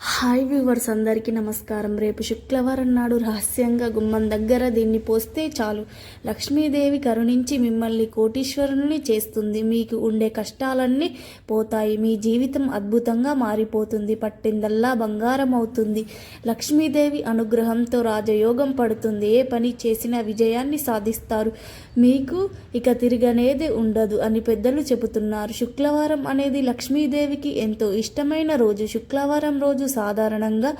Hi viewers అందరికీ నమస్కారం. రేపు శుక్రవారం నాడు రహస్యంగా గుమ్మం దగ్గర దీన్ని పోస్తే చాలు. లక్ష్మీదేవి కరుణించి మిమ్మల్ని కోటీశ్వరుని చేస్తుంది. మీకు ఉండే కష్టాలన్నీ పోతాయి. మీ జీవితం అద్భుతంగా మారిపోతుంది. పట్టిందల్లా బంగారం అవుతుంది లక్ష్మీదేవి అనుగ్రహంతో రాజయోగం పడుతుంది. ఏ పని చేసినా విజయాన్ని సాధిస్తారు. మీకు ఇక తిరగనేది ఉండదు అని పెద్దలు చెబుతున్నారు. శుక్రవారం అనేది లక్ష్మీదేవికి ఎంతో ఇష్టమైన రోజు. శుక్రవారం రోజు సాధారణంగా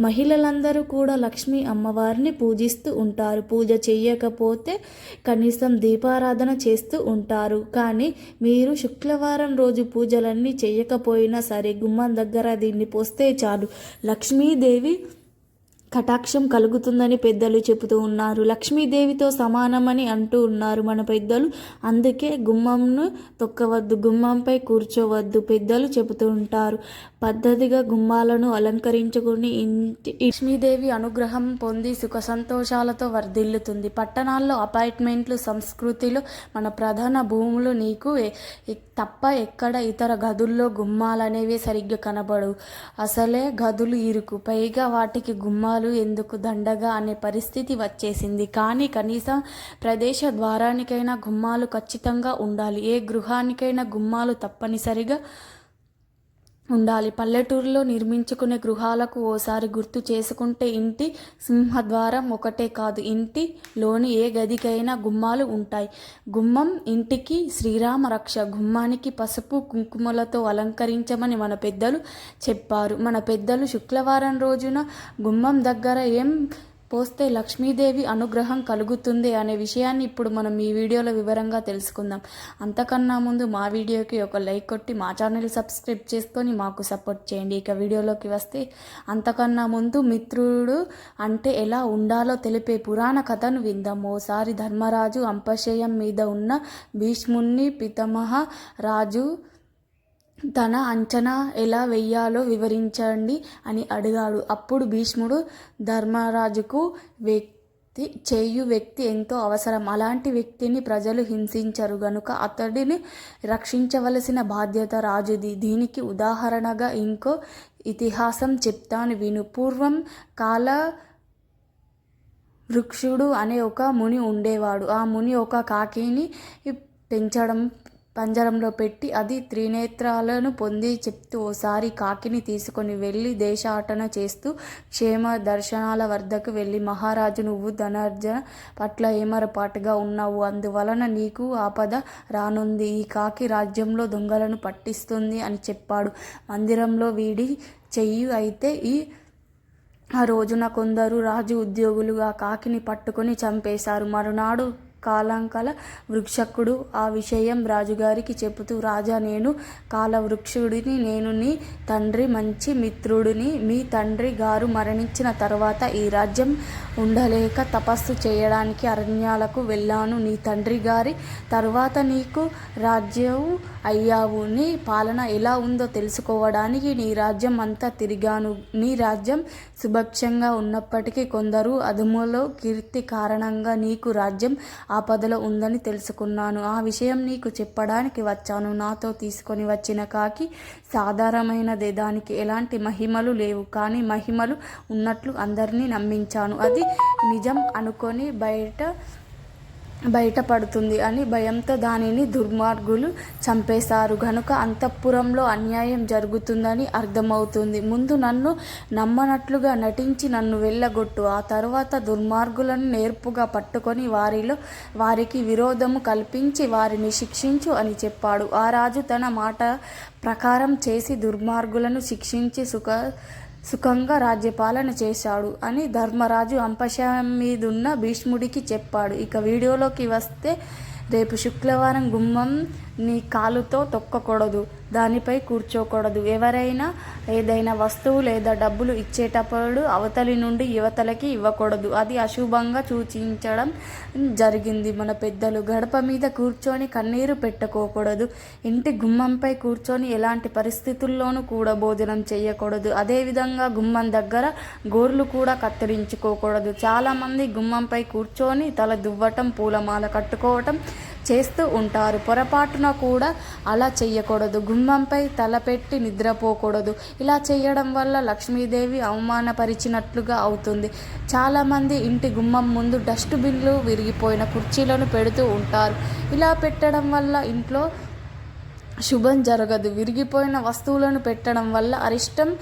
మహిళలందరూ కూడా లక్ష్మీ అమ్మవారిని పూజిస్తూ ఉంటారు. పూజ చేయకపోతే కనీసం దీపారాధన చేస్తూ ఉంటారు. కానీ మీరు శుక్రవారం రోజు పూజలన్నీ చేయకపోయినా సరే గుమ్మం దగ్గర దీన్ని పోస్తే చాలు. లక్ష్మీదేవి కటాక్షం కలుగుతుందని పెద్దలు చెబుతూ ఉన్నారు. లక్ష్మీదేవితో సమానమని అంటూ ఉన్నారు మన పెద్దలు. అందుకే గుమ్మంను తొక్కవద్దు గుమ్మంపై కూర్చోవద్దు పెద్దలు చెబుతూ ఉంటారు. పద్ధతిగా గుమ్మాలను అలంకరించుకుని ఇంటి లక్ష్మీదేవి అనుగ్రహం పొంది సుఖ సంతోషాలతో వర్ధిల్లుతుంది. పట్టణాల్లో అపార్ట్మెంట్లు సంస్కృతిలో మన ప్రధాన భూములు నీకు తప్ప ఎక్కడ ఇతర గదుల్లో గుమ్మాలనేవి సరిగ్గా కనబడవు. అసలే గదులు ఇరుకు. పైగా వాటికి గుమ్మాలు ఎందుకు దండగా అనే పరిస్థితి వచ్చేసింది. కానీ కనీసం ప్రదేశ ద్వారానికైనా గుమ్మాలు ఖచ్చితంగా ఉండాలి. ఏ గృహానికైనా గుమ్మాలు తప్పనిసరిగా ఉండాలి. పల్లెటూరులో నిర్మించుకునే గృహాలకు ఓసారి గుర్తు చేసుకుంటే ఇంటి సింహద్వారం ఒకటే కాదు. ఇంటిలోని ఏ గదికైనా గుమ్మాలు ఉంటాయి. గుమ్మం ఇంటికి శ్రీరామ రక్ష గుమ్మానికి పసుపు కుంకుమలతో అలంకరించమని మన పెద్దలు చెప్పారు. మన పెద్దలు శుక్రవారం రోజున గుమ్మం దగ్గర ఏం పోస్తే లక్ష్మీదేవి అనుగ్రహం కలుగుతుంది అనే విషయాన్ని ఇప్పుడు మనం ఈ వీడియోలో వివరంగా తెలుసుకుందాం. అంతకన్నా ముందు మా వీడియోకి ఒక లైక్ కొట్టి మా ఛానల్ సబ్స్క్రైబ్ చేసుకొని మాకు సపోర్ట్ చేయండి. ఇక వీడియోలోకి వస్తే అంతకన్నా ముందు మిత్రుడు అంటే ఎలా ఉండాలో తెలిపే పురాణ కథను విందాం. ఓసారి ధర్మరాజు అంపశయం మీద ఉన్న భీష్ముణ్ణి పితమహ రాజు తన అంచనా ఎలా వెయ్యాలో వివరించండి అని అడిగాడు. అప్పుడు భీష్ముడు ధర్మరాజుకు వ్యక్తి చేయు వ్యక్తి ఎంతో అవసరం. అలాంటి వ్యక్తిని ప్రజలు హింసించరు. గనుక అతడిని రక్షించవలసిన బాధ్యత రాజుది. దీనికి ఉదాహరణగా ఇంకో ఇతిహాసం చెప్తాను విను. పూర్వం కాల వృక్షుడు అనే ఒక ముని ఉండేవాడు. ఆ ముని ఒక కాకిని పెంచడం పంజరంలో పెట్టి అది త్రినేత్రాలను పొంది చెప్తూ ఓసారి కాకిని తీసుకొని వెళ్ళి దేశాటన చేస్తూ క్షేమ దర్శనాల వద్దకు వెళ్ళి మహారాజు నువ్వు ధనార్జన పట్ల ఏమరపాటుగా ఉన్నావు? అందువలన నీకు ఆపద రానుంది. ఈ కాకి రాజ్యంలో దొంగలను పట్టిస్తుంది అని చెప్పాడు. మందిరంలో వీడి చెయ్యి అయితే ఈ ఆ రోజున కొందరు రాజు ఉద్యోగులుగా కాకిని పట్టుకొని చంపేశారు. మరునాడు కాలంకల వృక్షకుడు. ఆ విషయం రాజుగారికి చెబుతూ రాజా నేను కాలవృక్షుడిని నేను నీ తండ్రి మంచి మిత్రుడిని మీ తండ్రి గారు మరణించిన తర్వాత ఈ రాజ్యం ఉండలేక తపస్సు చేయడానికి అరణ్యాలకు వెళ్ళాను. నీ తండ్రి గారి తర్వాత నీకు రాజ్యం అయ్యావు. నీ పాలన ఎలా ఉందో తెలుసుకోవడానికి నీ రాజ్యం అంతా తిరిగాను. నీ రాజ్యం సుభక్షంగా ఉన్నప్పటికీ కొందరు అదుములో కీర్తి కారణంగా నీకు రాజ్యం ఆపదలో ఉందని తెలుసుకున్నాను. ఆ విషయం నీకు చెప్పడానికి వచ్చాను. నాతో తీసుకొని వచ్చిన కాకి సాధారణమైనదే. దానికి ఎలాంటి మహిమలు లేవు. కానీ మహిమలు ఉన్నట్లు అందరినీ నమ్మించాను. అది నిజం అనుకొని బయట బయటపడుతుంది అని భయంతో దానిని దుర్మార్గులు చంపేశారు. గనుక అంతఃపురంలో అన్యాయం జరుగుతుందని అర్థమవుతుంది. ముందు నన్ను నమ్మనట్లుగా నటించి నన్ను వెళ్ళగొట్టు. ఆ తర్వాత దుర్మార్గులను నేర్పుగా పట్టుకొని వారిలో వారికి విరోధము కల్పించి వారిని శిక్షించు అని చెప్పాడు. ఆ రాజు తన మాట ప్రకారం చేసి దుర్మార్గులను శిక్షించి సుఖ సుఖంగా రాజ్యపాలన చేశాడు అని ధర్మరాజు అంపశం మీదున్న భీష్ముడికి చెప్పాడు. ఇక వీడియోలోకి వస్తే రేపు శుక్రవారం గుమ్మం నీ కాలుతో తొక్కకూడదు దానిపై కూర్చోకూడదు. ఎవరైనా ఏదైనా వస్తువు లేదా డబ్బులు ఇచ్చేటప్పుడు అవతలి నుండి యువతలకి ఇవ్వకూడదు. అది అశుభంగా సూచించడం జరిగింది. మన పెద్దలు గడప మీద కూర్చొని కన్నీరు పెట్టుకోకూడదు. ఇంటి గుమ్మంపై కూర్చొని ఎలాంటి పరిస్థితుల్లోనూ కూడా భోజనం చేయకూడదు. అదేవిధంగా గుమ్మం దగ్గర గోర్లు కూడా కత్తిరించుకోకూడదు. చాలామంది గుమ్మంపై కూర్చొని తల దువ్వటం పూలమాల కట్టుకోవటం చేస్తూ ఉంటారు. పొరపాటున కూడా అలా చేయకూడదు గుమ్మంపై తలపెట్టి నిద్రపోకూడదు. ఇలా చేయడం వల్ల లక్ష్మీదేవి అవమానపరిచినట్లుగా అవుతుంది. చాలామంది ఇంటి గుమ్మం ముందు డస్ట్బిన్లు విరిగిపోయిన కుర్చీలను పెడుతూ ఉంటారు. ఇలా పెట్టడం వల్ల ఇంట్లో శుభం జరగదు. విరిగిపోయిన వస్తువులను పెట్టడం వల్ల అరిష్టం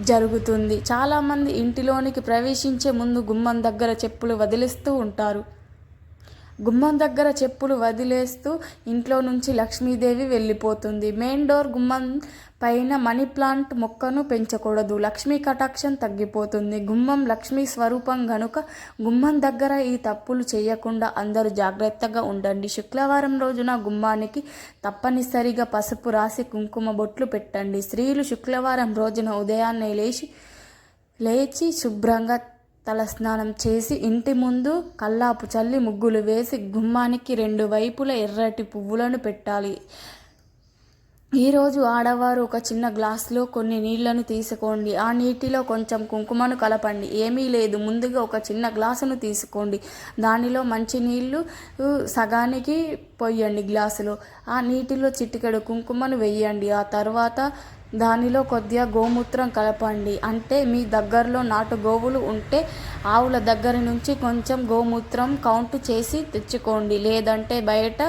జరుగుతుంది. చాలామంది ఇంటిలోనికి ప్రవేశించే ముందు గుమ్మం దగ్గర చెప్పులు వదిలేస్తూ ఉంటారు. గుమ్మం దగ్గర చెప్పులు వదిలేస్తూ ఇంట్లో నుంచి లక్ష్మీదేవి వెళ్ళిపోతుంది. మెయిన్ డోర్ గుమ్మం పైన మనీ ప్లాంట్ మొక్కను పెంచకూడదు. లక్ష్మీ కటాక్షం తగ్గిపోతుంది. గుమ్మం లక్ష్మీ స్వరూపం గనుక గుమ్మం దగ్గర ఈ తప్పులు చేయకుండా అందరూ జాగ్రత్తగా ఉండండి. శుక్రవారం రోజున గుమ్మానికి తప్పనిసరిగా పసుపు రాసి కుంకుమ బొట్లు పెట్టండి. స్త్రీలు శుక్రవారం రోజున ఉదయాన్నే లేచి లేచి శుభ్రంగా తలస్నానం చేసి ఇంటి ముందు కల్లాపు చల్లి ముగ్గులు వేసి గుమ్మానికి రెండు వైపుల ఎర్రటి పువ్వులను పెట్టాలి. ఈరోజు ఆడవారు ఒక చిన్న గ్లాసులో కొన్ని నీళ్ళను తీసుకోండి. ఆ నీటిలో కొంచెం కుంకుమను కలపండి. ఏమీ లేదు. ముందుగా ఒక చిన్న గ్లాసును తీసుకోండి. దానిలో మంచి నీళ్ళు సగానికి పొయ్యండి గ్లాసులో. ఆ నీటిలో చిటికెడు కుంకుమను వేయండి. ఆ తర్వాత దానిలో కొద్దిగా గోమూత్రం కలపండి. అంటే మీ దగ్గరలో నాటు గోవులు ఉంటే ఆవుల దగ్గర నుంచి కొంచెం గోమూత్రం కౌంట్ చేసి తెచ్చుకోండి. లేదంటే బయట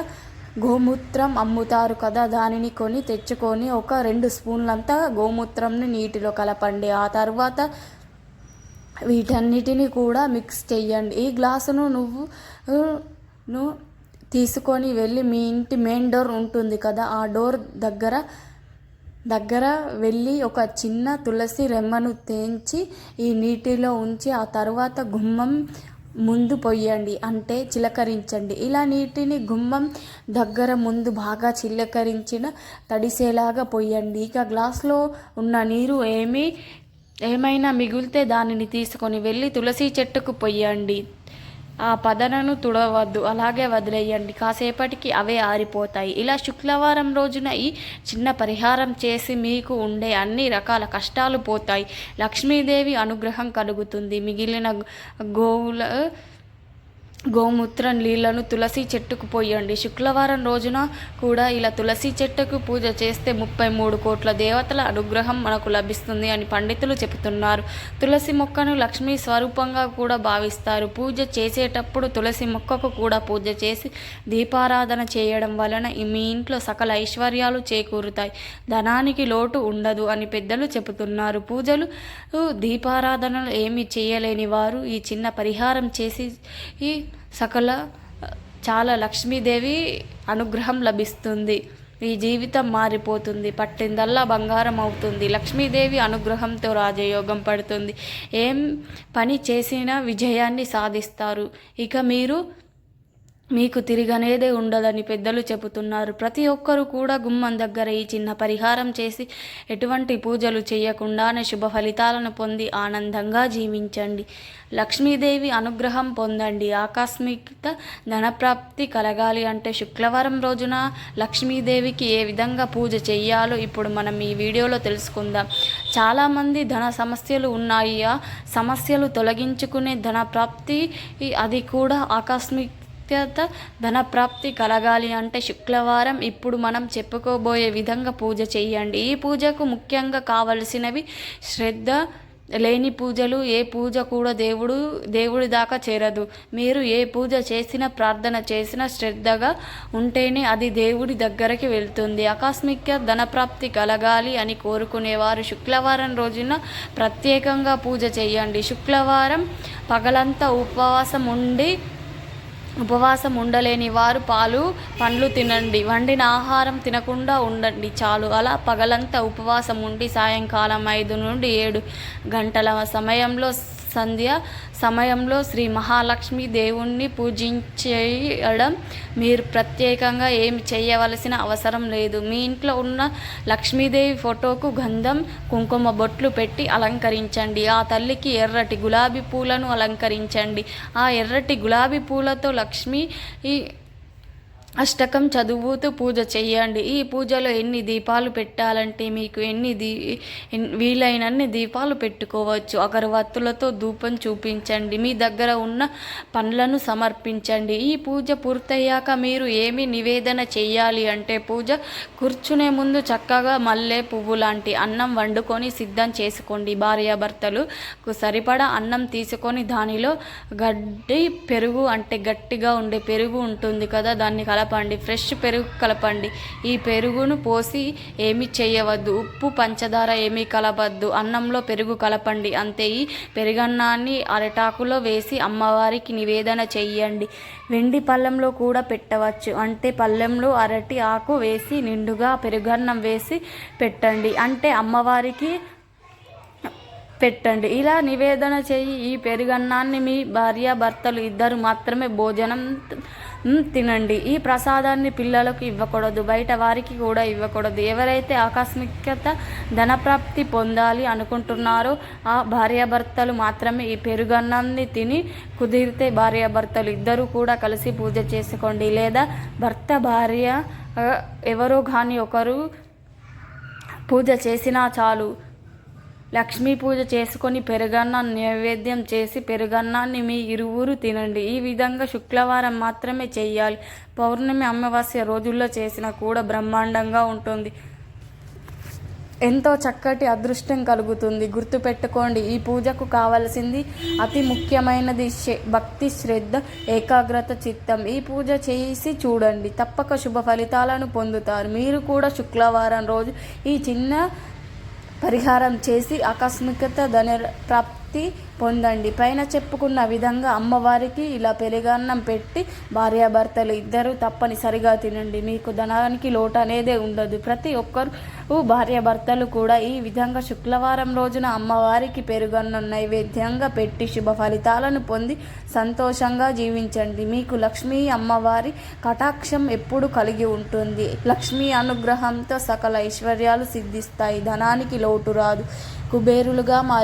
గోమూత్రం అమ్ముతారు కదా దానిని కొని తెచ్చుకొని ఒక రెండు స్పూన్లంతా గోమూత్రంని నీటిలో కలపండి. ఆ తర్వాత వీటన్నిటిని కూడా మిక్స్ చేయండి ఈ గ్లాసును నువ్వు ను తీసుకొని వెళ్ళి మీ ఇంటి మెయిన్ డోర్ ఉంటుంది కదా ఆ డోర్ దగ్గర దగ్గర వెళ్ళి ఒక చిన్న తులసి రెమ్మను తెంచి ఈ నీటిలో ఉంచి ఆ తర్వాత గుమ్మం ముందు పొయ్యండి అంటే చిలకరించండి. ఇలా నీటిని గుమ్మం దగ్గర ముందు బాగా చిలకరించిన తడిసేలాగా పొయ్యండి. ఇక గ్లాస్లో ఉన్న నీరు ఏమీ ఏమైనా మిగిలితే దానిని తీసుకొని వెళ్ళి తులసి చెట్టుకు పొయ్యండి. ఆ పదనను తుడవద్దు అలాగే వదిలేయండి. కాసేపటికి అవే ఆరిపోతాయి. ఇలా శుక్రవారం రోజున ఈ చిన్న పరిహారం చేసి మీకు ఉండే అన్ని రకాల కష్టాలు పోతాయి. లక్ష్మీదేవి అనుగ్రహం కలుగుతుంది. మిగిలిన గోవుల గోమూత్ర నీళ్ళను తులసి చెట్టుకు పోయండి. శుక్రవారం రోజున కూడా ఇలా తులసి చెట్టుకు పూజ చేస్తే ముప్పై మూడు కోట్ల దేవతల అనుగ్రహం మనకు లభిస్తుంది అని పండితులు చెబుతున్నారు. తులసి మొక్కను లక్ష్మీ స్వరూపంగా కూడా భావిస్తారు. పూజ చేసేటప్పుడు తులసి మొక్కకు కూడా పూజ చేసి దీపారాధన చేయడం వలన మీ ఇంట్లో సకల ఐశ్వర్యాలు చేకూరుతాయి. ధనానికి లోటు ఉండదు అని పెద్దలు చెబుతున్నారు. పూజలు దీపారాధనలు ఏమి చేయలేని వారు ఈ చిన్న పరిహారం చేసి ఈ సకల చాలా లక్ష్మీదేవి అనుగ్రహం లభిస్తుంది. ఈ జీవితం మారిపోతుంది. పట్టిందల్లా బంగారం అవుతుంది. లక్ష్మీదేవి అనుగ్రహంతో రాజయోగం పడుతుంది. ఏం పని చేసినా విజయాన్ని సాధిస్తారు. ఇక మీరు మీకు తిరిగనేదే ఉండదని పెద్దలు చెబుతున్నారు. ప్రతి ఒక్కరూ కూడా గుమ్మం దగ్గర ఈ చిన్న పరిహారం చేసి ఎటువంటి పూజలు చేయకుండానే శుభ ఫలితాలను పొంది ఆనందంగా జీవించండి. లక్ష్మీదేవి అనుగ్రహం పొందండి. ఆకస్మిక ధనప్రాప్తి కలగాలి అంటే శుక్రవారం రోజున లక్ష్మీదేవికి ఏ విధంగా పూజ చేయాలో ఇప్పుడు మనం ఈ వీడియోలో తెలుసుకుందాం. చాలామంది ధన సమస్యలు ఉన్నాయి? ఆ సమస్యలు తొలగించుకునే ధన ప్రాప్తి అది కూడా ఆకస్మిక అత్యంత ధనప్రాప్తి కలగాలి అంటే శుక్రవారం ఇప్పుడు మనం చెప్పుకోబోయే విధంగా పూజ చేయండి. ఈ పూజకు ముఖ్యంగా కావలసినవి శ్రద్ధ లేని పూజలు ఏ పూజ కూడా దేవుడు దేవుడి దాకా చేరదు. మీరు ఏ పూజ చేసినా ప్రార్థన చేసినా శ్రద్ధగా ఉంటేనే అది దేవుడి దగ్గరికి వెళ్తుంది. ఆకస్మిక ధనప్రాప్తి కలగాలి అని కోరుకునేవారు. శుక్రవారం రోజున ప్రత్యేకంగా పూజ చేయండి. శుక్రవారం పగలంతా ఉపవాసం ఉండి ఉపవాసం ఉండలేని వారు పాలు పండ్లు తినండి. వండిన ఆహారం తినకుండా ఉండండి చాలు. అలా పగలంతా ఉపవాసం ఉండి సాయంకాలం ఐదు నుండి ఏడు గంటల సమయంలో సంధ్య సమయంలో శ్రీ మహాలక్ష్మి దేవుణ్ణి పూజించేయడం మీరు ప్రత్యేకంగా ఏమి చేయవలసిన అవసరం లేదు. మీ ఇంట్లో ఉన్న లక్ష్మీదేవి ఫోటోకు గంధం కుంకుమ బొట్లు పెట్టి అలంకరించండి. ఆ తల్లికి ఎర్రటి గులాబీ పూలను అలంకరించండి. ఆ ఎర్రటి గులాబీ పూలతో లక్ష్మి ఈ అష్టకం చదువుతూ పూజ చేయండి ఈ పూజలో ఎన్ని దీపాలు పెట్టాలంటే మీకు ఎన్ని దీ వీలైనన్ని దీపాలు పెట్టుకోవచ్చు. అగరవత్తులతో ధూపం చూపించండి. మీ దగ్గర ఉన్న పండ్లను సమర్పించండి. ఈ పూజ పూర్తయ్యాక మీరు ఏమి నివేదన చేయాలి అంటే పూజ కూర్చునే ముందు చక్కగా మల్లె పువ్వు లాంటి అన్నం వండుకొని సిద్ధం చేసుకోండి. భార్యాభర్తలు సరిపడా అన్నం తీసుకొని దానిలో గడ్డి పెరుగు అంటే గట్టిగా ఉండే పెరుగు ఉంటుంది కదా దాన్ని కల కలపండి ఫ్రెష్ పెరుగు కలపండి. ఈ పెరుగును పోసి ఏమి చేయవద్దు. ఉప్పు పంచదార ఏమీ కలపద్దు. అన్నంలో పెరుగు కలపండి. అంతే. ఈ పెరుగన్నాన్ని అరటాకులో వేసి అమ్మవారికి నివేదన చెయ్యండి. వెండి పళ్ళెంలో కూడా పెట్టవచ్చు. అంటే పళ్ళెంలో అరటి ఆకు వేసి నిండుగా పెరుగన్నం వేసి పెట్టండి. అంటే అమ్మవారికి పెట్టండి. ఇలా నివేదన చేయి ఈ పెరుగన్నాన్ని మీ భార్య భర్తలు ఇద్దరు మాత్రమే భోజనం తినండి. ఈ ప్రసాదాన్ని పిల్లలకు ఇవ్వకూడదు బయట వారికి కూడా ఇవ్వకూడదు. ఎవరైతే ఆకస్మికత ధనప్రాప్తి పొందాలి అనుకుంటున్నారో ఆ భార్యాభర్తలు మాత్రమే ఈ పెరుగన్నాన్ని తిని కుదిరితే భార్యాభర్తలు ఇద్దరూ కూడా కలిసి పూజ చేసుకోండి. లేదా భర్త భార్య ఎవరో కానీ ఒకరు పూజ చేసినా చాలు. లక్ష్మీ పూజ చేసుకొని పెరుగన్నం నైవేద్యం చేసి పెరుగన్నాన్ని మీ ఇరువురు తినండి. ఈ విధంగా శుక్రవారం మాత్రమే చేయాలి. పౌర్ణమి అమావాస్య రోజుల్లో చేసినా కూడా బ్రహ్మాండంగా ఉంటుంది. ఎంతో చక్కటి అదృష్టం కలుగుతుంది. గుర్తుపెట్టుకోండి ఈ పూజకు కావలసింది అతి ముఖ్యమైనది శ- భక్తి శ్రద్ధ ఏకాగ్రత చిత్తం. ఈ పూజ చేసి చూడండి తప్పక శుభ ఫలితాలను పొందుతారు. మీరు కూడా శుక్రవారం రోజు ఈ చిన్న పరిహారం చేసి ఆకస్మికత ధన శక్తి పొందండి. పైన చెప్పుకున్న విధంగా అమ్మవారికి ఇలా పెరుగన్నం పెట్టి భార్యాభర్తలు ఇద్దరు తప్పనిసరిగా తినండి. మీకు ధనానికి లోటు అనేదే ఉండదు. ప్రతి ఒక్కరు భార్యాభర్తలు కూడా ఈ విధంగా శుక్రవారం రోజున అమ్మవారికి పెరుగన్నం నైవేద్యంగా పెట్టి శుభ ఫలితాలను పొంది సంతోషంగా జీవించండి. మీకు లక్ష్మీ అమ్మవారి కటాక్షం ఎప్పుడు కలిగి ఉంటుంది. లక్ష్మీ అనుగ్రహంతో సకల ఐశ్వర్యాలు సిద్ధిస్తాయి. ధనానికి లోటు రాదు. కుబేరులుగా మారి